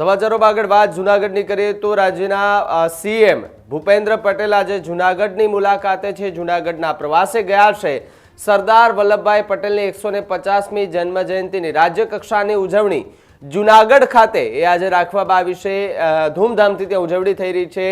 સમાચારોમાં આગળ વાત જુનાગઢની કરીએ તો રાજ્યના સીએમ ભૂપેન્દ્ર પટેલ આજે જુનાગઢની મુલાકાતે છે. જુનાગઢના પ્રવાસે ગયા છે સરદાર વલ્લભભાઈ પટેલની એકસો ને પચાસમી જન્મ રાજ્યકક્ષાની રાજ્ય કક્ષાની ઉજવણી જુનાગઢ ખાતે એ આજે રાખવામાં આવી છે. ધૂમધામથી ત્યાં ઉજવણી થઈ રહી છે.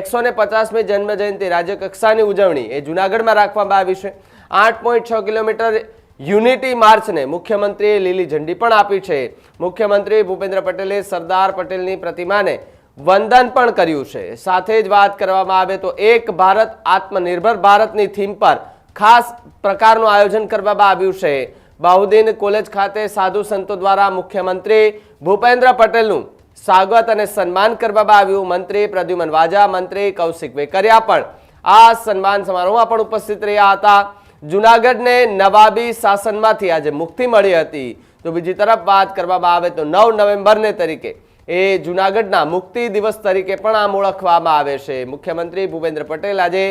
એકસો ને પચાસમી જન્મજયંતિ રાજ્યકક્ષાની ઉજવણી એ જુનાગઢમાં રાખવામાં આવી છે. આઠ પોઈન્ટ છ કિલોમીટર યુનિટી માર્ચને મુખ્યમંત્રીએ લીલી ઝંડી પણ આપી છે. મુખ્યમંત્રી ભૂપેન્દ્ર પટેલે સરદાર પટેલની પ્રતિમાને વંદન પણ કર્યું છે. સાથે જ વાત કરવામાં આવે તો એક ભારત, આત્મનિર્ભર ભારતની થીમ પર ખાસ પ્રકારનું આયોજન કરવામાં આવ્યું છે. બાહુદીન કોલેજ ખાતે સાધુ સંતો દ્વારા મુખ્યમંત્રી ભૂપેન્દ્ર પટેલનું સ્વાગત અને સન્માન કરવામાં આવ્યું. મંત્રી પ્રદ્યુમન વાજા, મંત્રી કૌશિક વેકરિયા પણ આ સન્માન સમારોહમાં પણ ઉપસ્થિત રહ્યા હતા. જુનાગઢને નવાબી શાસનમાંથી આજે મુક્તિ મળી હતી. તો બીજી તરફ વાત કરવામાં આવે તો નવ નવેમ્બરને તરીકે એ જુનાગઢના મુક્તિ દિવસ તરીકે પણ આમ ઓળખવામાં આવે છે. મુખ્યમંત્રી ભૂપેન્દ્ર પટેલ આજે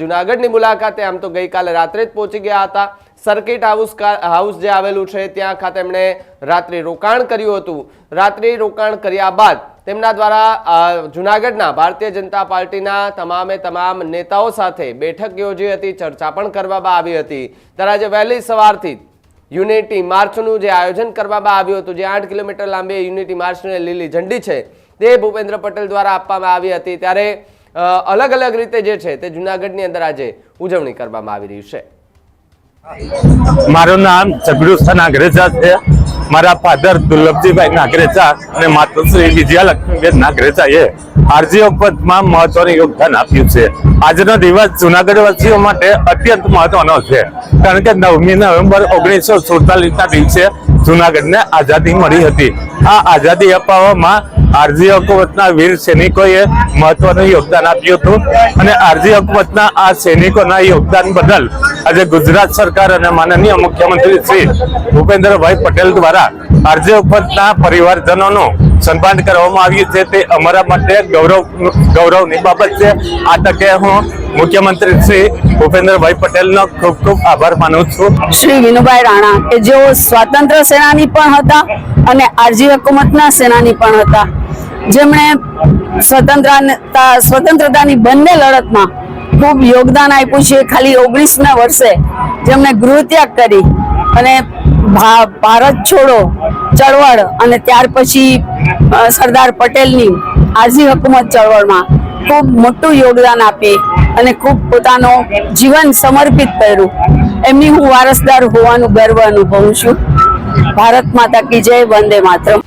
જુનાગઢની મુલાકાતે આમ તો ગઈકાલે રાત્રે જ પહોંચી ગયા હતા. સર્કિટ હાઉસ હાઉસ જે આવેલું છે, ત્યાં ખાતે એમણે રાત્રિ રોકાણ કર્યું હતું. રાત્રિ રોકાણ કર્યા બાદ તેમના દ્વારા જૂનાગઢના ભારતીય જનતા પાર્ટીના તમામે તમામ નેતાઓ સાથે બેઠક યોજી હતી, ચર્ચા પણ કરવામાં આવી હતી. ત્યારે આજે વહેલી સવારથી યુનિટી માર્ચનું જે આયોજન કરવામાં આવ્યું હતું, જે આઠ કિલોમીટર લાંબી યુનિટી માર્ચને લીલી ઝંડી છે, તે ભૂપેન્દ્ર પટેલ દ્વારા આપવામાં આવી હતી. ત્યારે અલગ અલગ રીતે જે છે તે જુનાગઢની અંદર આજે ઉજવણી કરવામાં આવી રહી છે. મારું નામ જગરુસ્તા નાગરેજા છે. મારા ફાધર દુર્લભજીભાઈ નાગરેચા અને માતુશ્રી વિજયાલક્ષ્મીબેન નાગરેજાએ આરજીઓ પદમાં મહત્વનું યોગદાન આપ્યું છે. આજનો દિવસ જુનાગઢ વાસીઓ માટે અત્યંત મહત્વનો છે. કારણ કે નવમી નવેમ્બર ઓગણીસો સુડતાલીસના દિવસે જુનાગઢને આઝાદી મળી હતી. આ આઝાદી અપાવવામાં આરજી હકુમતના વીર સૈનિકોએ મહત્વનું યોગદાન આપ્યું હતું. અને આરજી હકુમતના આ સૈનિકોના યોગદાન બદલ આજે ગુજરાત સરકાર અને માનનીય મુખ્યમંત્રી શ્રી ભૂપેન્દ્રભાઈ પટેલ દ્વારા આરજી હકુમતના પરિવારજનોનું સન્માન કરવામાં આવ્યું છે. તે અમારા માટે ગૌરવ, ગૌરવની બાબત છે. આ તકે હું મુખ્યમંત્રી શ્રી ભૂપેન્દ્રભાઈ પટેલનો ખૂબ ખૂબ આભાર માનું છું. શ્રી વિનુભાઈ રાણા, કે જેઓ સ્વાતંત્ર્ય સેનાની પણ હતા અને આરજી હકુમતના સેનાની પણ હતા. જેમણે સ્વતંત્રતા સ્વતંત્રતાની બંને લડતમાં ખૂબ યોગદાન આપ્યું છે. ખાલી ઓગણીસના વર્ષે જેમણે ગૃહત્યાગ કરી અને ભારત છોડો, ચળવળ અને ત્યાર પછી સરદાર પટેલની આરજી હકુમત ચળવળમાં ખૂબ મોટું યોગદાન આપી અને ખૂબ પોતાનો જીવન સમર્પિત કર્યું. એમની હું વારસદાર હોવાનું ગર્વ અનુભવું છું. ભારત માતા કી જય, વંદે માતરમ.